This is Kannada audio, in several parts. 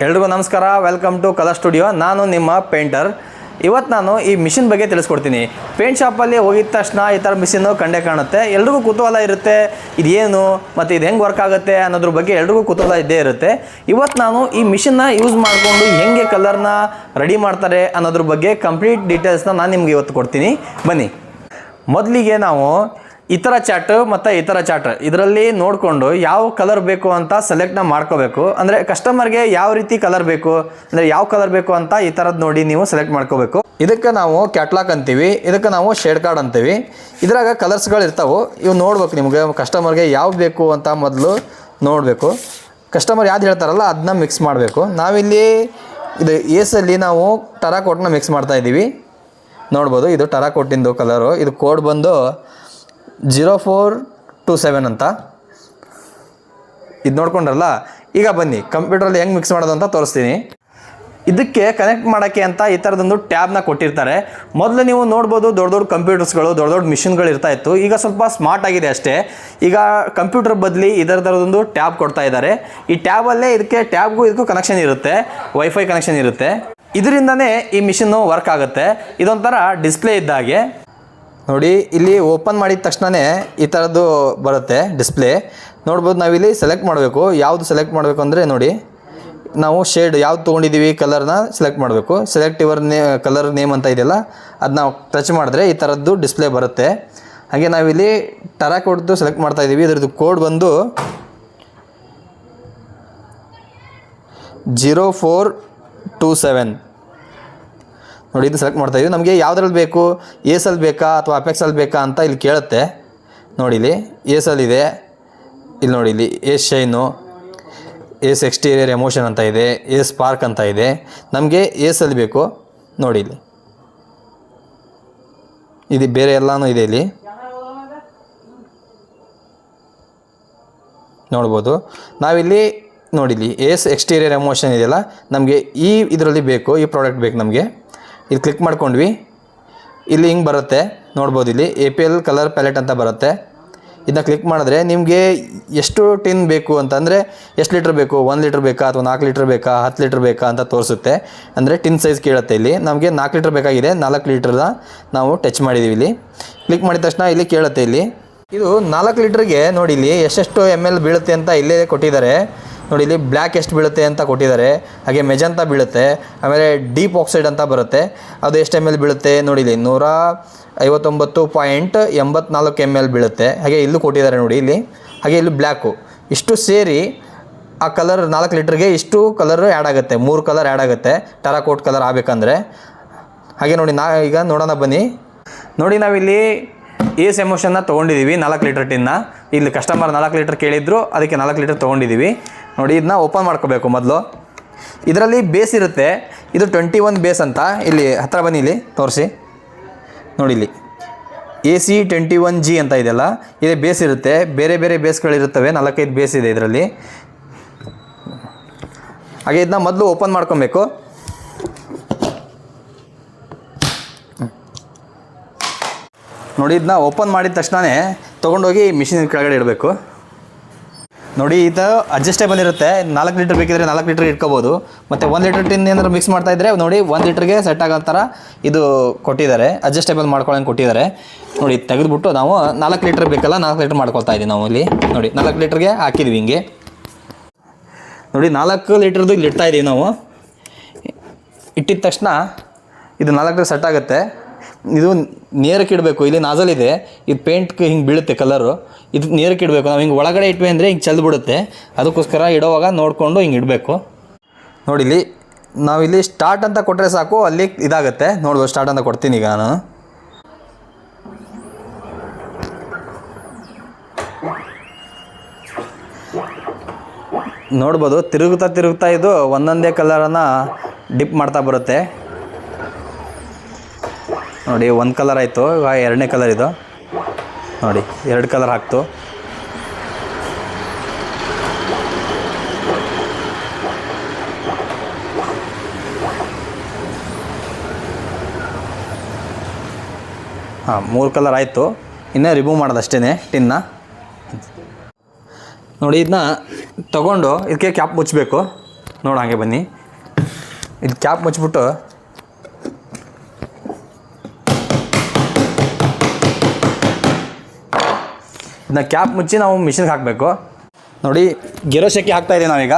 ಎಲ್ರಿಗೂ ನಮಸ್ಕಾರ ವೆಲ್ಕಮ್ ಟು ಕಲರ್ ಸ್ಟುಡಿಯೋ ನಾನು ನಿಮ್ಮ ಪೇಂಟರ್ ಇವತ್ತು ನಾನು ಈ ಮಿಷಿನ್ ಬಗ್ಗೆ ತಿಳಿಸ್ಕೊಡ್ತೀನಿ. ಪೇಂಟ್ ಶಾಪಲ್ಲಿ ಹೋಗಿದ ತಕ್ಷಣ ಈ ಥರ ಮಿಷಿನ್ನು ಕಂಡೇ ಕಾಣುತ್ತೆ. ಎಲ್ರಿಗೂ ಕುತೂಹಲ ಇರುತ್ತೆ, ಇದೇನು, ಮತ್ತು ಇದು ಹೆಂಗೆ ವರ್ಕ್ ಆಗುತ್ತೆ ಅನ್ನೋದ್ರ ಬಗ್ಗೆ ಎಲ್ರಿಗೂ ಕುತೂಹಲ ಇದ್ದೇ ಇರುತ್ತೆ. ಇವತ್ತು ನಾನು ಈ ಮಿಷಿನ್ನ ಯೂಸ್ ಮಾಡಿಕೊಂಡು ಹೆಂಗೆ ಕಲರ್ನ ರೆಡಿ ಮಾಡ್ತಾರೆ ಅನ್ನೋದ್ರ ಬಗ್ಗೆ ಕಂಪ್ಲೀಟ್ ಡೀಟೇಲ್ಸ್ನ ನಾನು ನಿಮ್ಗೆ ಇವತ್ತು ಕೊಡ್ತೀನಿ. ಬನ್ನಿ. ಮೊದಲಿಗೆ ನಾವು ಇತರ ಚಾಟ್ ಮತ್ತು ಇತರ ಚಾಟ್ ಇದರಲ್ಲಿ ನೋಡಿಕೊಂಡು ಯಾವ ಕಲರ್ ಬೇಕು ಅಂತ ಸೆಲೆಕ್ಟ್ನ ಮಾಡ್ಕೋಬೇಕು. ಅಂದರೆ ಕಸ್ಟಮರ್ಗೆ ಯಾವ ರೀತಿ ಕಲರ್ ಬೇಕು, ಅಂದರೆ ಯಾವ ಕಲರ್ ಬೇಕು ಅಂತ ಈ ಥರದ್ದು ನೋಡಿ ನೀವು ಸೆಲೆಕ್ಟ್ ಮಾಡ್ಕೋಬೇಕು. ಇದಕ್ಕೆ ನಾವು ಕ್ಯಾಟ್ಲಾಕ್ ಅಂತೀವಿ, ಇದಕ್ಕೆ ನಾವು ಶೇಡ್ ಕಾರ್ಡ್ ಅಂತೀವಿ. ಇದ್ರಾಗ ಕಲರ್ಸ್ಗಳು ಇರ್ತಾವೆ, ಇವು ನೋಡ್ಬೇಕು ನಿಮಗೆ ಕಸ್ಟಮರ್ಗೆ ಯಾವ್ದು ಬೇಕು ಅಂತ ಮೊದಲು ನೋಡಬೇಕು. ಕಸ್ಟಮರ್ ಯಾವ್ದು ಹೇಳ್ತಾರಲ್ಲ ಅದನ್ನ ಮಿಕ್ಸ್ ಮಾಡಬೇಕು. ನಾವಿಲ್ಲಿ ಇದು ಏಸಲ್ಲಿ ನಾವು ಟರಾಕೋಟ್ನ ಮಿಕ್ಸ್ ಮಾಡ್ತಾ ಇದ್ದೀವಿ ನೋಡ್ಬೋದು, ಇದು ಟರಾಕೋಟಿಂದು ಕಲರು ಇದು ಕೋಡ್ ಬಂದು ಜೀರೋ ಫೋರ್ ಟು ಸೆವೆನ್ ಅಂತ. ಇದು ನೋಡ್ಕೊಂಡ್ರಲ್ಲ? ಈಗ ಬನ್ನಿ, ಕಂಪ್ಯೂಟ್ರಲ್ಲಿ ಹೆಂಗೆ ಮಿಕ್ಸ್ ಮಾಡೋದು ಅಂತ ತೋರಿಸ್ತೀನಿ. ಇದಕ್ಕೆ ಕನೆಕ್ಟ್ ಮಾಡೋಕ್ಕೆ ಅಂತ ಈ ಥರದೊಂದು ಟ್ಯಾಬ್ನ ಕೊಟ್ಟಿರ್ತಾರೆ. ಮೊದಲು ನೀವು ನೋಡ್ಬೋದು ದೊಡ್ಡ ದೊಡ್ಡ ಕಂಪ್ಯೂಟರ್ಸ್ಗಳು ದೊಡ್ಡ ದೊಡ್ಡ ಮಿಷಿನ್ಗಳು ಇರ್ತಾ ಇತ್ತು. ಈಗ ಸ್ವಲ್ಪ ಸ್ಮಾರ್ಟ್ ಆಗಿದೆ ಅಷ್ಟೇ. ಈಗ ಕಂಪ್ಯೂಟರ್ ಬದಲಿ ಇದರ ಥರದೊಂದು ಟ್ಯಾಬ್ ಕೊಡ್ತಾ ಇದ್ದಾರೆ. ಈ ಟ್ಯಾಬಲ್ಲೇ ಇದಕ್ಕೆ ಟ್ಯಾಬ್ಗೂ ಇದಕ್ಕೂ ಕನೆಕ್ಷನ್ ಇರುತ್ತೆ. ವೈಫೈ ಕನೆಕ್ಷನ್ ಇರುತ್ತೆ. ಇದರಿಂದನೇ ಈ ಮಿಷಿನ್ನು ವರ್ಕ್ ಆಗುತ್ತೆ. ಇದೊಂಥರ ಡಿಸ್ಪ್ಲೇ ಇದ್ದ ಹಾಗೆ. ನೋಡಿ, ಇಲ್ಲಿ ಓಪನ್ ಮಾಡಿದ ತಕ್ಷಣವೇ ಈ ಥರದ್ದು ಬರುತ್ತೆ ಡಿಸ್ಪ್ಲೇ ನೋಡ್ಬೋದು ನಾವಿಲ್ಲಿ ಸೆಲೆಕ್ಟ್ ಮಾಡಬೇಕು. ಯಾವುದು ಸೆಲೆಕ್ಟ್ ಮಾಡಬೇಕು ಅಂದರೆ ನೋಡಿ, ನಾವು ಶೇಡ್ ಯಾವ್ದು ತೊಗೊಂಡಿದ್ದೀವಿ ಕಲರ್ನ ಸೆಲೆಕ್ಟ್ ಮಾಡಬೇಕು. ಸೆಲೆಕ್ಟ್ ಇವರ್ ನೇ ಕಲರ್ ನೇಮ್ ಅಂತ ಇದೆಯಲ್ಲ ಅದು ನಾವು ಟಚ್ ಮಾಡಿದ್ರೆ ಈ ಥರದ್ದು ಡಿಸ್ಪ್ಲೇ ಬರುತ್ತೆ. ಹಾಗೆ ನಾವಿಲ್ಲಿ ಟರ ಕೊಡ್ದು ಸೆಲೆಕ್ಟ್ ಮಾಡ್ತಾ ಇದ್ದೀವಿ ಇದರದ್ದು ಕೋಡ್ ಬಂದು ಜೀರೋ ಫೋರ್ ಟೂ ಸೆವೆನ್ ನೋಡಿ, ಇದು ಸೆಲೆಕ್ಟ್ ಮಾಡ್ತಾ ಇದ್ದೀವಿ ನಮಗೆ ಯಾವುದ್ರಲ್ಲಿ ಬೇಕು? ಏಸಲ್ಲಿ ಬೇಕಾ ಅಥವಾ ಅಪೆಕ್ಸಲ್ಲಿ ಬೇಕಾ ಅಂತ ಇಲ್ಲಿ ಕೇಳುತ್ತೆ. ನೋಡಿ ಇಲ್ಲಿ ಏಸಲ್ಲಿ ಇದೆ. ಇಲ್ಲಿ ನೋಡಿ, ಇಲ್ಲಿ ace shine ace exterior emotion ಅಂತ ಇದೆ ಏಸ್ ಪಾರ್ಕ್ ಅಂತ ಇದೆ. ನಮಗೆ ಏಸಲ್ಲಿ ಬೇಕು. ನೋಡಿ ಇಲ್ಲಿ. ಇದು ಬೇರೆ ಎಲ್ಲನೂ ಇದೆ ಇಲ್ಲಿ. ನೋಡ್ಬೋದು. ನಾವಿಲ್ಲಿ ನೋಡಿಲಿ ಏಸ್ ಎಕ್ಸ್ಟೀರಿಯರ್ ಎಮೋಷನ್ ಇದೆಯಲ್ಲ, ನಮಗೆ ಈ ಇದರಲ್ಲಿ ಬೇಕು, ಈ ಪ್ರಾಡಕ್ಟ್ ಬೇಕು ನಮಗೆ. ಇಲ್ಲಿ ಕ್ಲಿಕ್ ಮಾಡ್ಕೊಂಡ್ವಿ. ಇಲ್ಲಿ ಹಿಂಗೆ ಬರುತ್ತೆ. ನೋಡ್ಬೋದು ಇಲ್ಲಿ A P L colour palette ಅಂತ ಬರುತ್ತೆ. ಇದನ್ನ ಕ್ಲಿಕ್ ಮಾಡಿದ್ರೆ ನಿಮಗೆ ಎಷ್ಟು ಟಿನ್ ಬೇಕು ಅಂತಂದರೆ ಎಷ್ಟು ಲೀಟ್ರ್ ಬೇಕು? ಒಂದು ಲೀಟ್ರ್ ಬೇಕಾ ಅಥವಾ ನಾಲ್ಕು ಲೀಟ್ರ್ ಬೇಕಾ? ಹತ್ತು ಲೀಟ್ರ್ ಬೇಕಾ ಅಂತ ತೋರಿಸುತ್ತೆ. ಅಂದರೆ ಟಿನ್ ಸೈಜ್ ಕೇಳುತ್ತೆ ಇಲ್ಲಿ. ನಮಗೆ ನಾಲ್ಕು ಲೀಟ್ರ್ ಬೇಕಾಗಿದೆ. ನಾಲ್ಕು ಲೀಟ್ರ್ನ ನಾವು ಟಚ್ ಮಾಡಿದ್ದೀವಿ ಇಲ್ಲಿ. ಕ್ಲಿಕ್ ಮಾಡಿದ ತಕ್ಷಣ ಇಲ್ಲಿ ಕೇಳುತ್ತೆ ಇಲ್ಲಿ. ಇದು ನಾಲ್ಕು ಲೀಟ್ರಿಗೆ ನೋಡಿ ಇಲ್ಲಿ ಎಷ್ಟೆಷ್ಟು ಎಂ ಎಲ್ ಬೀಳುತ್ತೆ ಅಂತ ಇಲ್ಲೇ ಕೊಟ್ಟಿದ್ದಾರೆ. ನೋಡಿ, ಇಲ್ಲಿ ಬ್ಲ್ಯಾಕ್ ಎಷ್ಟು ಬೀಳುತ್ತೆ ಅಂತ ಕೊಟ್ಟಿದ್ದಾರೆ. ಹಾಗೆ ಮೆಜಂತ ಬೀಳುತ್ತೆ. ಆಮೇಲೆ ಡೀಪ್ ಆಕ್ಸೈಡ್ ಅಂತ ಬರುತ್ತೆ. ಅದು ಎಷ್ಟು ಎಂ ಎಲ್ ಬೀಳುತ್ತೆ? ನೋಡಿ, ಇಲ್ಲಿ ನೂರ ಐವತ್ತೊಂಬತ್ತು ಪಾಯಿಂಟ್ ಎಂಬತ್ನಾಲ್ಕು ಎಂ ಎಲ್ ಬೀಳುತ್ತೆ. ಹಾಗೆ ಇಲ್ಲೂ ಕೊಟ್ಟಿದ್ದಾರೆ ನೋಡಿ ಇಲ್ಲಿ. ಹಾಗೆ ಇಲ್ಲಿ ಬ್ಲ್ಯಾಕು. ಇಷ್ಟು ಸೇರಿ ಆ ಕಲರ್ ನಾಲ್ಕು ಲೀಟ್ರಿಗೆ ಇಷ್ಟು ಕಲರ್ ಆ್ಯಡ್ ಆಗುತ್ತೆ. ಮೂರು ಕಲರ್ ಆ್ಯಡ್ ಆಗುತ್ತೆ. ಟರಾಕೋಟ್ ಕಲರ್ ಆಗಬೇಕಂದ್ರೆ. ಹಾಗೆ ನೋಡಿ, ನಾ ಈಗ ನೋಡೋಣ ಬನ್ನಿ. ನೋಡಿ, ನಾವಿಲ್ಲಿ ಏಸ್ ಎಮೋಷನ್ನ ತೊಗೊಂಡಿದ್ದೀವಿ ನಾಲ್ಕು ಲೀಟ್ರ್ ಟಿನ್ನ ಇಲ್ಲಿ ಕಸ್ಟಮರ್ ನಾಲ್ಕು ಲೀಟ್ರ್ ಕೇಳಿದ್ರು, ಅದಕ್ಕೆ ನಾಲ್ಕು ಲೀಟ್ರ್ ತೊಗೊಂಡಿದ್ದೀವಿ. ನೋಡಿ ಇದನ್ನ ಓಪನ್ ಮಾಡ್ಕೋಬೇಕು ಮೊದಲು. ಇದರಲ್ಲಿ ಬೇಸ್ ಇರುತ್ತೆ. ಇದು ಟ್ವೆಂಟಿ ಒನ್ ಬೇಸ್ ಅಂತ. ಇಲ್ಲಿ ಹತ್ತಿರ ಬನ್ನಿ ಇಲ್ಲಿ, ತೋರಿಸಿ. ನೋಡಿ ಇಲ್ಲಿ. A C twenty one G ಅಂತ ಇದೆಯಲ್ಲ ಇದೆ ಬೇಸ್ ಇರುತ್ತೆ. ಬೇರೆ ಬೇರೆ ಬೇಸ್ಗಳಿರುತ್ತವೆ ನಾಲ್ಕೈದು ಬೇಸ್ ಇದೆ ಇದರಲ್ಲಿ. ಹಾಗೆ ಇದನ್ನ ಮೊದಲು ಓಪನ್ ಮಾಡ್ಕೊಬೇಕು. ನೋಡಿ ಇದನ್ನ ಓಪನ್ ಮಾಡಿದ ತಕ್ಷಣವೇ ತೊಗೊಂಡೋಗಿ ಮಿಷಿನ್ ಕೆಳಗಡೆ ಇಡಬೇಕು. ನೋಡಿ, ಇದು ಅಡ್ಜಸ್ಟೇಬಲ್ ಇರುತ್ತೆ. ನಾಲ್ಕು ಲೀಟ್ರ್ ಬೇಕಿದ್ರೆ ನಾಲ್ಕು ಲೀಟ್ರ್ ಇಟ್ಕೋಬೋದು. ಮತ್ತು ಒಂದು ಲೀಟ್ರ್ ಟಿನ್ ಏನಾದ್ರು ಮಿಕ್ಸ್ ಮಾಡ್ತಾ ಇದ್ದರೆ ನೋಡಿ, ಒಂದು ಲೀಟ್ರಿಗೆ ಸೆಟ್ ಆಗೋ ಥರ ಇದು ಕೊಟ್ಟಿದ್ದಾರೆ. ಅಡ್ಜಸ್ಟೇಬಲ್ ಮಾಡ್ಕೊಳ್ಳೋಂಗೆ ಕೊಟ್ಟಿದ್ದಾರೆ. ನೋಡಿ, ತೆಗೆದುಬಿಟ್ಟು ನಾವು ನಾಲ್ಕು ಲೀಟ್ರ್ ಬೇಕಲ್ಲ, ನಾಲ್ಕು ಲೀಟ್ರ್ ಮಾಡ್ಕೊಳ್ತಾ ಇದ್ದೀವಿ ನಾವು ಇಲ್ಲಿ. ನೋಡಿ, ನಾಲ್ಕು ಲೀಟ್ರಿಗೆ ಹಾಕಿದ್ವಿ ಹಿಂಗೆ. ನೋಡಿ, ನಾಲ್ಕು ಲೀಟ್ರದ್ದು ಇಲ್ಲಿ ಇಡ್ತಾ ಇದ್ದೀವಿ ನಾವು. ಇಟ್ಟಿದ ತಕ್ಷಣ ಇದು ನಾಲ್ಕು ಸೆಟ್ ಆಗುತ್ತೆ. ಇದು ನೇರಕ್ಕೆ ಇಡಬೇಕು. ಇಲ್ಲಿ ನಾಜಲ್ ಇದೆ. ಇದು ಪೇಂಟ್ಗೆ ಹಿಂಗೆ ಬೀಳುತ್ತೆ ಕಲರು ಇದು ನೀರಕ್ಕೆ ಇಡಬೇಕು. ನಾವು ಹಿಂಗೆ ಒಳಗಡೆ ಇಟ್ವಿ ಅಂದರೆ ಹಿಂಗೆ ಚೆಲ್ದು ಬಿಡುತ್ತೆ ಅದಕ್ಕೋಸ್ಕರ ಇಡೋವಾಗ ನೋಡಿಕೊಂಡು ಹಿಂಗೆ ಇಡಬೇಕು. ನೋಡಿಲ್ಲಿ ನಾವಿಲ್ಲಿ ಸ್ಟಾರ್ಟ್ ಅಂತ ಕೊಟ್ಟರೆ ಸಾಕು, ಅಲ್ಲಿ ಇದಾಗುತ್ತೆ. ನೋಡ್ಬೋದು ಸ್ಟಾರ್ಟ್ ಅಂತ ಕೊಡ್ತೀನಿ ಈಗ ನಾನು. ನೋಡ್ಬೋದು ತಿರುಗುತ್ತಾ ತಿರುಗ್ತಾ ಇದು ಒಂದೊಂದೇ ಕಲರನ್ನು ಡಿಪ್ ಮಾಡ್ತಾ ಬರುತ್ತೆ. ನೋಡಿ, ಒಂದು ಕಲರ್ ಆಯಿತು. ಎರಡನೇ ಕಲರ್ ಇದು. ನೋಡಿ, ಎರಡು ಕಲರ್ ಹಾಕ್ತು. ಹಾಂ, ಮೂರು ಕಲರ್ ಆಯಿತು. ಇನ್ನೇ ರಿಮೂವ್ ಮಾಡೋದು ಅಷ್ಟೇ ಟಿನ್ನ ನೋಡಿ ಇದನ್ನ ತಗೊಂಡು, ಇದಕ್ಕೆ ಕ್ಯಾಪ್ ಮುಚ್ಚಬೇಕು ನೋಡಿ, ಹಾಗೆ ಬನ್ನಿ. ಇದು ಕ್ಯಾಪ್ ಮುಚ್ಚಿಬಿಟ್ಟು ಇದನ್ನ ಕ್ಯಾಪ್ ಮುಚ್ಚಿ ನಾವು ಮಿಷಿನ್ಗೆ ಹಾಕಬೇಕು. ನೋಡಿ, ಗೆರೋ ಶೇಕಿ ಹಾಕ್ತಾ ಇದೀವಿ ನಾವೀಗ.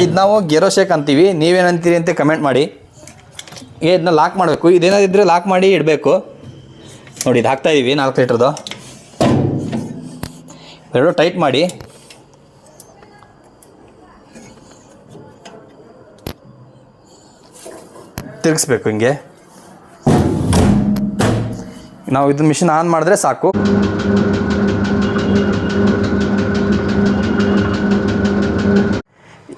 ಇದು ನಾವು ಗೆರೋ ಶೇಕ್ ಅಂತೀವಿ. ನೀವೇನಂತೀರಿ ಅಂತ ಕಮೆಂಟ್ ಮಾಡಿ. ಏ ಇದನ್ನ ಲಾಕ್ ಮಾಡಬೇಕು. ಇದೇನಾದಿದ್ರೆ ಲಾಕ್ ಮಾಡಿ ಇಡಬೇಕು. ನೋಡಿ, ಇದು ಹಾಕ್ತಾ ಇದ್ದೀವಿ ನಾಲ್ಕು ಲೀಟ್ರದ್ದು. ಎರಡು ಟೈಟ್ ಮಾಡಿ. ತಿರುಗಿಸ್ಬೇಕು ಹಿಂಗೆ. ನಾವು ಇದು ಮಿಷಿನ್ ಆನ್ ಮಾಡಿದ್ರೆ ಸಾಕು.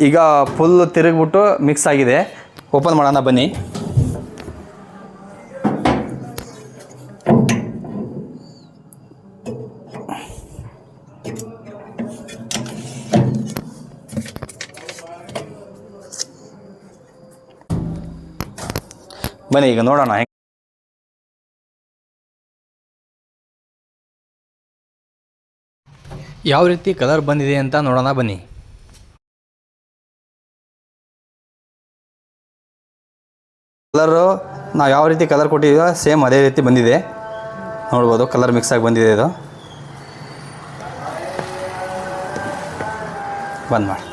ಈಗ ಫುಲ್ ತಿರುಗಿಬಿಟ್ಟು ಮಿಕ್ಸ್ ಆಗಿದೆ. ಓಪನ್ ಮಾಡೋಣ, ಬನ್ನಿ. ಬನ್ನಿ, ಈಗ ನೋಡೋಣ ಯಾವ ರೀತಿ ಕಲರ್ ಬಂದಿದೆ ಅಂತ ನೋಡೋಣ ಬನ್ನಿ. ಕಲರು ನಾವು ಯಾವ ರೀತಿ ಕಲರ್ ಕೊಟ್ಟಿದ್ದೀವೋ ಸೇಮ್ ಅದೇ ರೀತಿ ಬಂದಿದೆ. ನೋಡ್ಬೋದು ಕಲರ್ ಮಿಕ್ಸ್ ಆಗಿ ಬಂದಿದೆ ಇದು. ಬಂದ್ ಮಾಡಿ.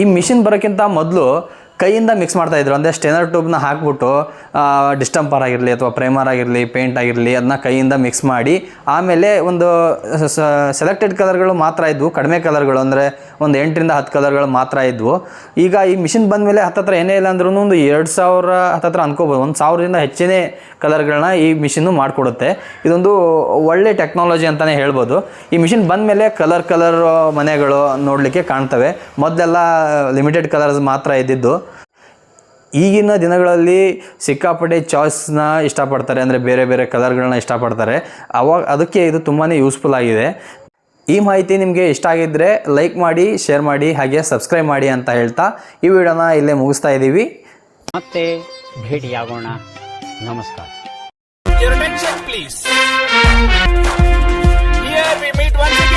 ಈ ಮಿಷಿನ್ ಬರೋಕ್ಕಿಂತ ಮೊದಲು ಕೈಯಿಂದ ಮಿಕ್ಸ್ ಮಾಡ್ತಾಯಿದ್ರು ಅಂದರೆ ಸ್ಟೆನರ್ ಟ್ಯೂಬ್ನ ಹಾಕ್ಬಿಟ್ಟು ಡಿಸ್ಟಂಪರ್ ಆಗಿರಲಿ ಅಥವಾ ಪ್ರೈಮರ್ ಆಗಿರಲಿ ಪೇಂಟ್ ಆಗಿರಲಿ ಅದನ್ನ ಕೈಯಿಂದ ಮಿಕ್ಸ್ ಮಾಡಿ, ಆಮೇಲೆ ಒಂದು ಸೆಲೆಕ್ಟೆಡ್ ಕಲರ್ಗಳು ಮಾತ್ರ ಇದ್ವು. ಕಡಿಮೆ ಕಲರ್ಗಳು ಅಂದರೆ ಒಂದು ಎಂಟರಿಂದ ಹತ್ತು ಕಲರ್ಗಳು ಮಾತ್ರ ಇದ್ವು. ಈಗ ಈ ಮಿಷಿನ್ ಬಂದ ಮೇಲೆ ಹತ್ತತ್ರ ಏನೇ ಇಲ್ಲ ಅಂದ್ರೂ ಒಂದು ಎರಡು ಸಾವಿರ ಹತ್ತತ್ರ ಅನ್ಕೋಬೋದು. ಒಂದು ಸಾವಿರದಿಂದ ಹೆಚ್ಚಿನ ಕಲರ್ಗಳನ್ನ ಈ ಮಿಷಿನ್ನು ಮಾಡಿಕೊಡುತ್ತೆ. ಇದೊಂದು ಒಳ್ಳೆ ಟೆಕ್ನಾಲಜಿ ಅಂತಲೇ ಹೇಳ್ಬೋದು. ಈ ಮಿಷಿನ್ ಬಂದ ಮೇಲೆ ಕಲರ್ ಕಲರ್ ಮನೆಗಳು ನೋಡಲಿಕ್ಕೆ ಕಾಣ್ತವೆ. ಮೊದಲೆಲ್ಲ ಲಿಮಿಟೆಡ್ ಕಲರ್ಸ್ ಮಾತ್ರ ಇದ್ದಿದ್ದು. ಈಗಿನ ದಿನಗಳಲ್ಲಿ ಸಿಕ್ಕಾಪಟ್ಟೆ ಚಾಯ್ಸ್ನ ಇಷ್ಟಪಡ್ತಾರೆ ಅಂದರೆ ಬೇರೆ ಬೇರೆ ಕಲರ್ಗಳನ್ನ ಇಷ್ಟಪಡ್ತಾರೆ. ಅವಾಗ ಅದಕ್ಕೆ ಇದು ತುಂಬಾ ಯೂಸ್ಫುಲ್ ಆಗಿದೆ. ಈ ಮಾಹಿತಿ ನಿಮಗೆ ಇಷ್ಟ ಆಗಿದ್ದರೆ ಲೈಕ್ ಮಾಡಿ ಶೇರ್ ಮಾಡಿ ಹಾಗೆ ಸಬ್ಸ್ಕ್ರೈಬ್ ಮಾಡಿ ಅಂತ ಹೇಳ್ತಾ ಈ ವಿಡಿಯೋನ ಇಲ್ಲೇ ಮುಗಿಸ್ತಾ ಇದ್ದೀವಿ ಮತ್ತೆ ಭೇಟಿಯಾಗೋಣ. ನಮಸ್ಕಾರ. Your attention, please. Here we meet once